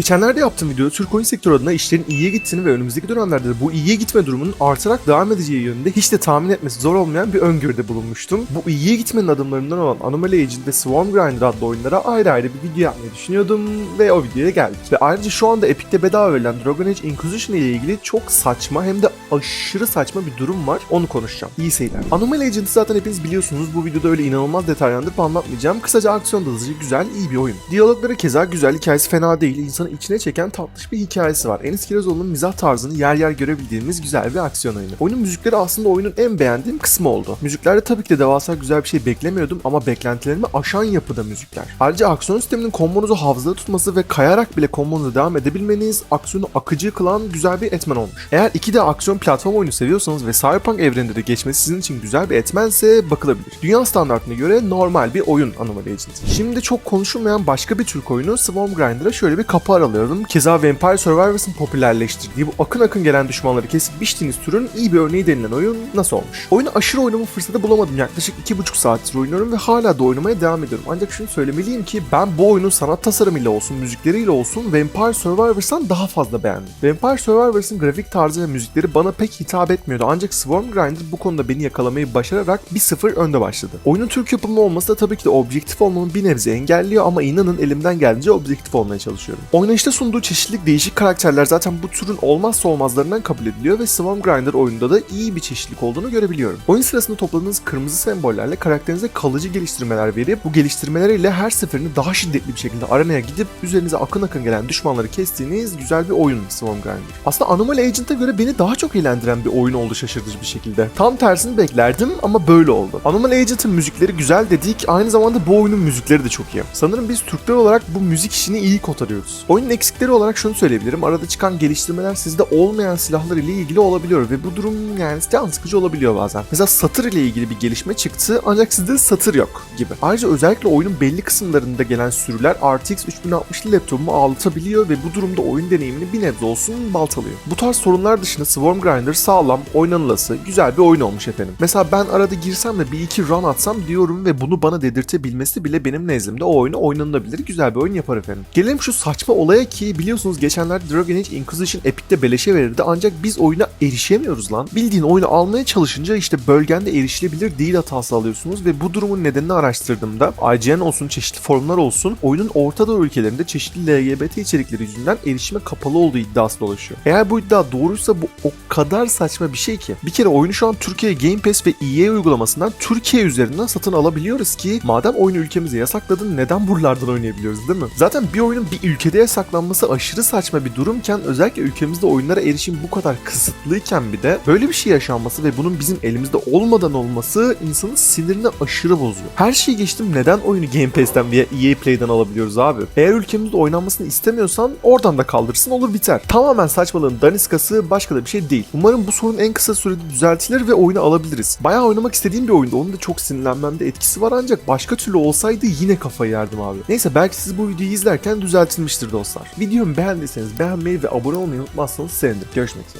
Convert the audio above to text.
Geçenlerde yaptığım videoda Türk oyun sektörü adına işlerin iyiye gittiğini ve önümüzdeki dönemlerde de bu iyiye gitme durumunun artarak devam edeceği yönünde hiç de tahmin etmesi zor olmayan bir öngörüde bulunmuştum. Bu iyiye gitmenin adımlarından olan Anomaly Agent ve Swarm Grinder adlı oyunlara ayrı ayrı bir video yapmayı düşünüyordum ve o videoya geldik. Ve ayrıca şu anda Epic'te bedava verilen Dragon Age Inquisition ile ilgili çok saçma hem de aşırı saçma bir durum var. Onu konuşacağım. İyi seyirler. Anomaly Agent'ı zaten hepiniz biliyorsunuz. Bu videoda öyle inanılmaz detaylandırıp anlatmayacağım. Kısaca aksiyon da hızlıca güzel, iyi bir oyun. Diyalogları keza güzel, hikayesi fena değil. İnsanı içine çeken tatlış bir hikayesi var. Enis Kirazoğlu'nun mizah tarzını yer yer görebildiğimiz güzel bir aksiyon oyunu. Oyunun müzikleri aslında oyunun en beğendiğim kısmı oldu. Müziklerde tabii ki de devasa güzel bir şey beklemiyordum ama beklentilerimi aşan yapıda müzikler. Ayrıca aksiyon sisteminin kombonuzu hafızada tutması ve kayarak bile kombonuza devam edebilmeniz aksiyonu akıcı kılan güzel bir etmen olmuş. Eğer iki de aksiyon platform oyunu seviyorsanız ve Cyberpunk evreninde de geçmesi sizin için güzel bir etmense bakılabilir. Dünya standartına göre normal bir oyun Anomaly Agent. Şimdi çok konuşulmayan başka bir Türk oyunu Swarm Grinder'a şöyle bir kapı aralıyorum. Keza Vampire Survivors'ın popülerleştirdiği bu akın akın gelen düşmanları kesip biçtiğiniz türün iyi bir örneği denilen oyun nasıl olmuş? Oyunu aşırı oynama fırsatı bulamadım. Yaklaşık 2,5 saattir oynuyorum ve hala da oynamaya devam ediyorum. Ancak şunu söylemeliyim ki ben bu oyunun sanat tasarımıyla olsun, müzikleriyle olsun Vampire Survivors'tan daha fazla beğendim. Vampire Survivors'ın grafik tarzı ve müzikleri bana pek hitap etmiyordu. Ancak Swarm Grinder bu konuda beni yakalamayı başararak 1-0 önde başladı. Oyunun Türk yapımı olması da tabii ki de objektif olmamı bir nebze engelliyor ama inanın elimden geldiğince objektif olmaya çalışıyorum. Oynayışta sunduğu çeşitlilik değişik karakterler zaten bu türün olmazsa olmazlarından kabul ediliyor ve Swarm Grinder oyunda da iyi bir çeşitlilik olduğunu görebiliyorum. Oyun sırasında topladığınız kırmızı sembollerle karakterinize kalıcı geliştirmeler verip bu geliştirmeleriyle her seferinde daha şiddetli bir şekilde arenaya gidip üzerinize akın akın gelen düşmanları kestiğiniz güzel bir oyun Swarm Grinder. Aslında Anomaly Agent'a göre beni daha çok eğlendiren bir oyun oldu şaşırtıcı bir şekilde. Tam tersini beklerdim ama böyle oldu. Anomaly Agent'ın müzikleri güzel dedik aynı zamanda bu oyunun müzikleri de çok iyi. Sanırım biz Türkler olarak bu müzik işini iyi kotarıyoruz. Oyunun eksikleri olarak şunu söyleyebilirim. Arada çıkan geliştirmeler sizde olmayan silahlar ile ilgili olabiliyor ve bu durum yani can sıkıcı olabiliyor bazen. Mesela satır ile ilgili bir gelişme çıktı ancak sizde satır yok gibi. Ayrıca özellikle oyunun belli kısımlarında gelen sürüler RTX 3060'lı laptopumu ağlatabiliyor ve bu durumda oyun deneyimini bir nebze olsun baltalıyor. Bu tarz sorunlar dışında Swarm Grinder sağlam, oynanılası, güzel bir oyun olmuş efendim. Mesela ben arada girsem de bir iki run atsam diyorum ve bunu bana dedirtebilmesi bile benim nezdimde o oyunu oynanılabilir güzel bir oyun yapar efendim. Gelelim şu saçma olaya ki biliyorsunuz geçenlerde Dragon Age Inquisition Epic'te beleşe verildi ancak biz oyuna erişemiyoruz lan. Bildiğin oyunu almaya çalışınca işte bölgende erişilebilir değil hatası alıyorsunuz ve bu durumun nedenini araştırdığımda IGN olsun çeşitli forumlar olsun oyunun Orta Doğu ülkelerinde çeşitli LGBT içerikleri yüzünden erişime kapalı olduğu iddiası dolaşıyor. Eğer bu iddia doğruysa bu o kadar saçma bir şey ki. Bir kere oyunu şu an Türkiye Game Pass ve EA uygulamasından Türkiye üzerinden satın alabiliyoruz ki madem oyunu ülkemize yasakladın neden buralardan oynayabiliyoruz değil mi? Zaten bir oyunun bir ülkede yasaklanması aşırı saçma bir durumken özellikle ülkemizde oyunlara erişim bu kadar kısıtlıyken bir de böyle bir şey yaşanması ve bunun bizim elimizde olmadan olması insanın sinirini aşırı bozuyor. Her şeyi geçtim neden oyunu Game Pass'ten veya EA Play'den alabiliyoruz abi? Eğer ülkemizde oynanmasını istemiyorsan oradan da kaldırsın olur biter. Tamamen saçmalığın daniskası başka da bir şey değil. Umarım bu sorun en kısa sürede düzeltilir ve oyunu alabiliriz. Bayağı oynamak istediğim bir oyunda onun da çok sinirlenmemde etkisi var ancak başka türlü olsaydı yine kafayı yerdim abi. Neyse belki siz bu videoyu izlerken düzeltilmiştir dostlar. Videomu beğendiyseniz beğenmeyi ve abone olmayı unutmazsanız sevinirim. Görüşmek üzere.